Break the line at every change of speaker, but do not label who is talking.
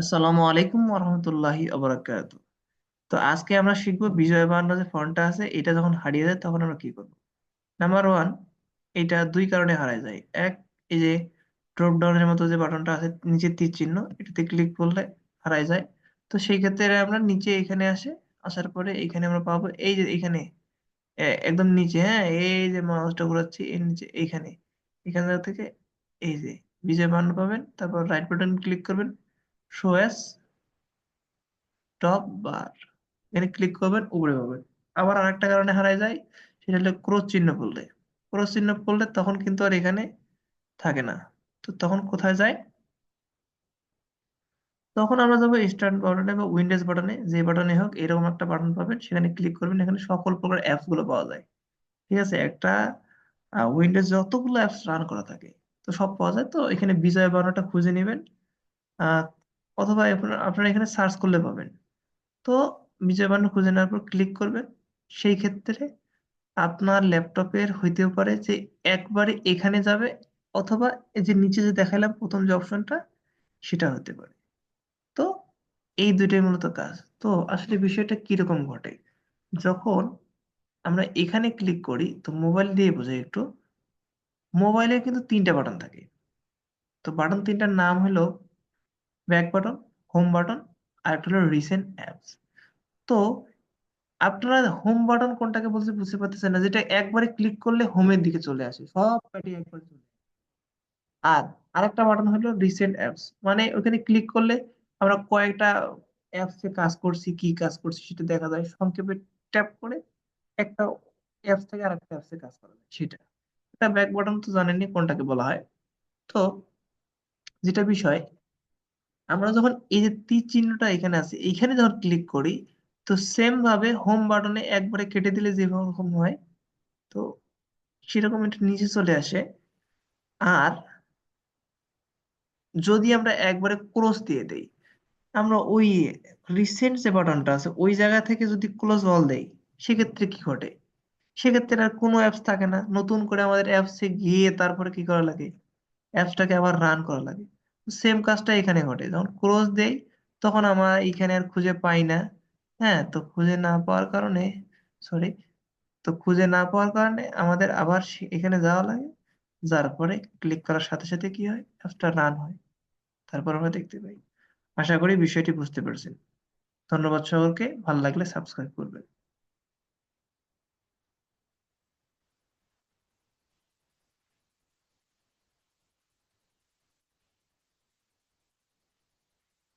আসসালামু আলাইকুম রহমতুল্লাহি আবরাকাত তো আজকে আমরা শিখব বিজয় বায়ান্ন যে আছে, এটা যখন হারিয়ে যায় তখন আমরা কি করব? নাম্বার ওয়ান এটা দুই কারণে হারায় যায়। এক, এই যে ড্রপ ডাউনের মতো যে বাটনটা আছে তীর চিহ্ন, এটাতে ক্লিক করলে হারায় যায়। তো সেই ক্ষেত্রে আমরা নিচে এখানে আসে, আসার পরে এখানে আমরা পাবো, এই যে এখানে একদম নিচে হ্যাঁ এই যে মাউসটা ঘোরাচ্ছি, এর নিচে এইখানে এখান থেকে এই যে বিজয় বায়ান্ন পাবেন, তারপর রাইট বাটন ক্লিক করবেন শো অ্যাজ টপ বার এখানে ক্লিক করবেন, উপরে পাবেন। আবার আরেকটা কারণে হারায় যায়, সেটা হলো ক্রস চিহ্ন পড়লে ক্রস চিহ্ন পড়লে তখন কিন্তু আর এখানে থাকে না। তো তখন কোথায় যায়? তখন আমরা যাব স্টার্ট বাটনে বা উইন্ডোজ বাটনে যে বাটনে হোক, এরকম একটা বাটন পাবেন। সেখানে ক্লিক করবেন, এখানে সকল প্রকার অ্যাপসগুলো পাওয়া যায়। ঠিক আছে? একটা উইন্ডোজ যতগুলো অ্যাপস রান করা থাকে, তো সব পাওয়া যায়। তো এখানে বিজয় বানানটা খুঁজে নেবেন। অথবা আপনারা এখানে সার্চ করলে পাবেন। তো বিজয় বান্ন খুঁজে নেওয়ার পর ক্লিক করবেন। সেই ক্ষেত্রে আপনার ল্যাপটপের হইতেও পারে যে একবারে এখানে যাবে অথবা এই যে নিচে যে দেখালাম প্রথম যে অপশনটা সেটা হতে পারে। তো এই দুইটাই মূলত কাজ। তো আসলে বিষয়টা কীরকম ঘটে? যখন আমরা এখানে ক্লিক করি, তো মোবাইল দিয়ে বোঝাই একটু। মোবাইলে কিন্তু তিনটা বাটন থাকে। তো বাটন তিনটার নাম হলো ব্যাক বাটন হোম বাটন আর একটা হলো রিসেন্ট অ্যাপস তো আপনারা হোম বাটন কোনটাকে বলতে বুঝতে পারতেছেন না, যেটা একবারে ক্লিক করলে হোমের দিকে চলে আসে, সব প্যাটি একবার চলে। আর আরেকটা বাটন হলো রিসেন্ট অ্যাপস মানে ওখানে ক্লিক করলে আমরা কয়েকটা অ্যাপসে কাজ করছি, কি কাজ করছি সেটা দেখা যায়। সংক্ষেপে ট্যাপ করে একটা অ্যাপস থেকে আরেকটা অ্যাপসে কাজ করা যায়, সেটা। এটা ব্যাক বাটন তো জানেনই কোনটাকে বলা হয়। তো যেটা বিষয় আমরা যখন এই যে তীর চিহ্নটা এখানে আছে, এইখানে যখন ক্লিক করি, তো সেম ভাবে হোম বাটনে একবারে কেটে দিলে যেরকম হয়, তো সেরকম এটা নিচে চলে আসে। আর যদি আমরা একবারে ক্রস দিয়ে দেই, আমরা ওই রিসেন্ট যে বাটনটা আছে, ওই জায়গা থেকে যদি ক্লোজ অল দেই, সেক্ষেত্রে কি ঘটে? সেক্ষেত্রে আর কোনো অ্যাপস থাকে না। নতুন করে আমাদের অ্যাপসে গিয়ে তারপরে কি করা লাগে? অ্যাপসটাকে আবার রান করা লাগে। সেম কাজটা এখানে ঘটে। যখন ক্লোজ দেই, তখন আমরা এখানে আর খুঁজে পাই না। হ্যাঁ তো খুঁজে না পাওয়ার কারণে সরি তো খুঁজে না পাওয়ার কারণে আমাদের আবার এখানে যাওয়া লাগে। যার পরে ক্লিক করার সাথে সাথে কি হয়? অ্যাপসটা রান হয়। তারপর আমরা দেখতে পাই। আশা করি বিষয়টি বুঝতে পেরেছেন। ধন্যবাদ সকলকে। ভালো লাগলে সাবস্ক্রাইব করবেন।